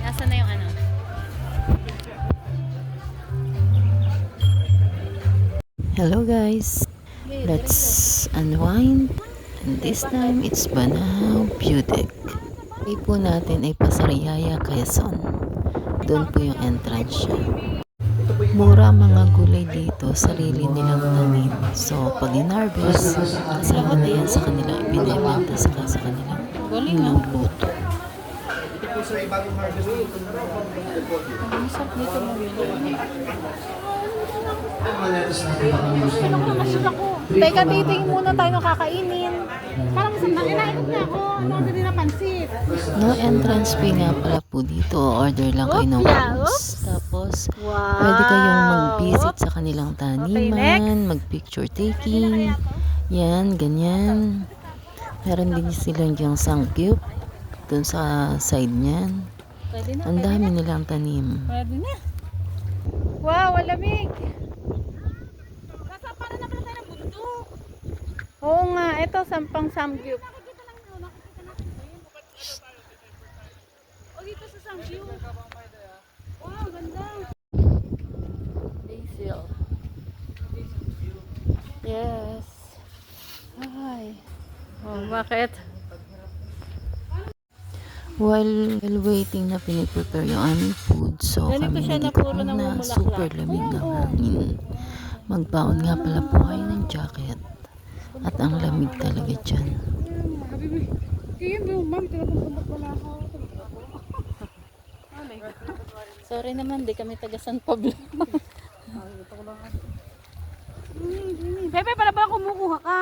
Nasaan na yung ano? Hello guys, let's unwind and this time it's Banahaw Beauty. Way po natin ay Pasarayaya, Quezon. Doon po yung entrance siya. Mura mga gulay dito, sarili nilang tanim. So, pag in-harvest, kasama na yan sa kanila, ibinibenta sa, sa kanila. Galing ah. Niluluto. Ang sarap dito mamili. Teka, titingin muna tayo ng kakainin. Parang sandali, inaikot niya ako. Ano ang na pansit? No entrance fee nga pala po dito. Order lang kayo ng foods. Tapos, Wow! Pwede kayong mag-visit sa kanilang taniman, mag-picture taking. Yan, ganyan. Meron din silang yung sangyup dun sa side niyan. Pwede na, Ang pwede dami na. nilang tanim. Pwede na. Wow, ang lamig! Nasa para na pala tayo ng bundok. Oo nga, ito sampang samgyup. O dito sa samgyup. Wow, ganda. Basil. Yes. Ay. Oh, bakit? While, while waiting na piniprepare yung aming food, so Ganito kami siya na puro muna. namumulaklak. Super lamig ng hangin. Magbaon nga pala po kayo ng jacket. At ang lamig talaga dyan. Pala. Sorry naman, di kami taga San Pablo. Bebe, para ba kumukuha ka?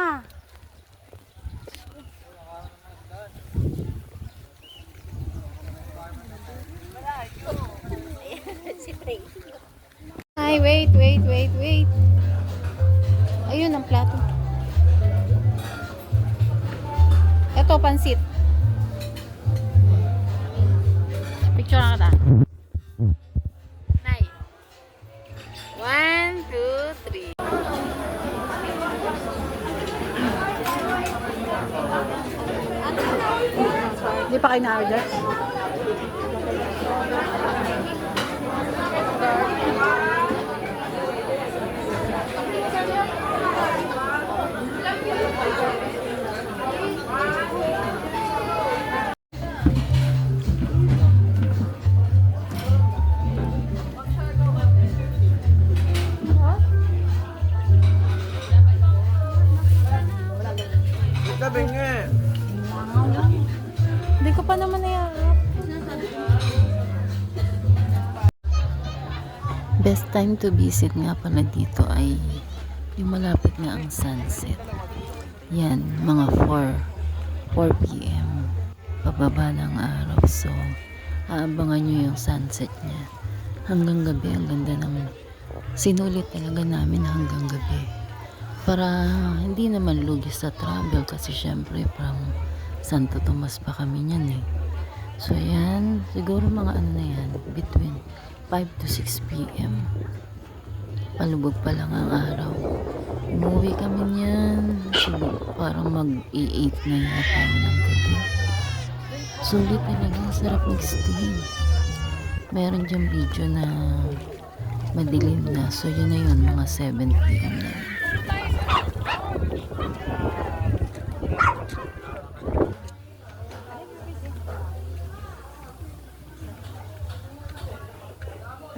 Ay, wait, wait, wait, wait. Ayun ang plato. Ito, pansit. Picture na kita. Nay. One, two, three. Hindi pa kayo na-order? Hindi ko pa naman naiarap. Best time to visit nga pala dito ay yung malapit na ang sunset. Yan, mga 4, 4 p.m. Pababa ng araw. So, aabangan nyo yung sunset niya. Hanggang gabi, ang ganda ng sinulit talaga namin hanggang gabi. Para hindi naman lugi sa travel kasi syempre from Santo Tomas pa kami niyan eh. So yan, siguro mga ano na yan, between 5 to 6 p.m. Palubog pa lang ang araw. Umuwi kami niyan, siguro parang mag-i-8 na yata ng gabi. Sulit talaga, sarap mag-stay. Meron diyang video na madilim na. So yun na yun, mga 7 p.m. na yun.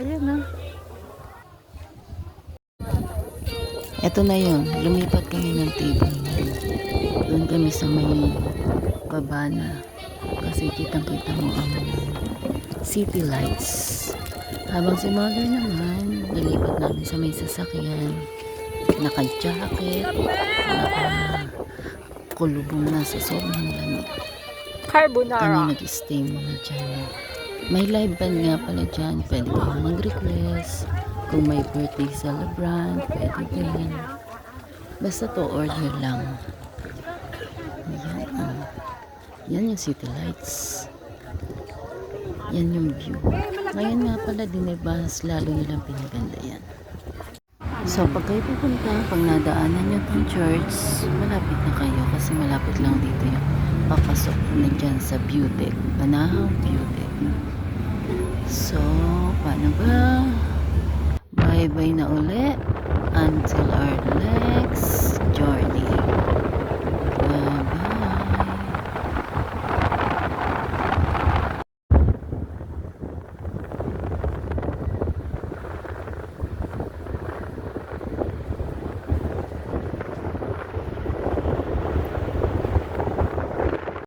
Ayan na. Ito na yun. Lumipat kami ng table. Doon kami sa may baba na. Kasi kitang-kita mo ang city lights. Habang si mother naman, nalipat namin sa may sasakyan. Naka-jacket. Naka-kulubong na sa sobrang lamig. Carbonara. Kami nag-stay muna dyan. May live band nga pala dyan. Pwede kang mag-request. Kung may birthday celebrant, pwede din. Basta to order lang. Yan. ah. Yan yung city lights. Yan yung view. Ngayon nga pala dinibas, lalo nilang pinaganda yan. So, pag kayo pupunta, pag nadaanan nyo tong church, malapit na kayo kasi malapit lang dito yung papasok na dyan sa Beautech. Banahaw Beautech. So, paano ba? Bye-bye na uli until our next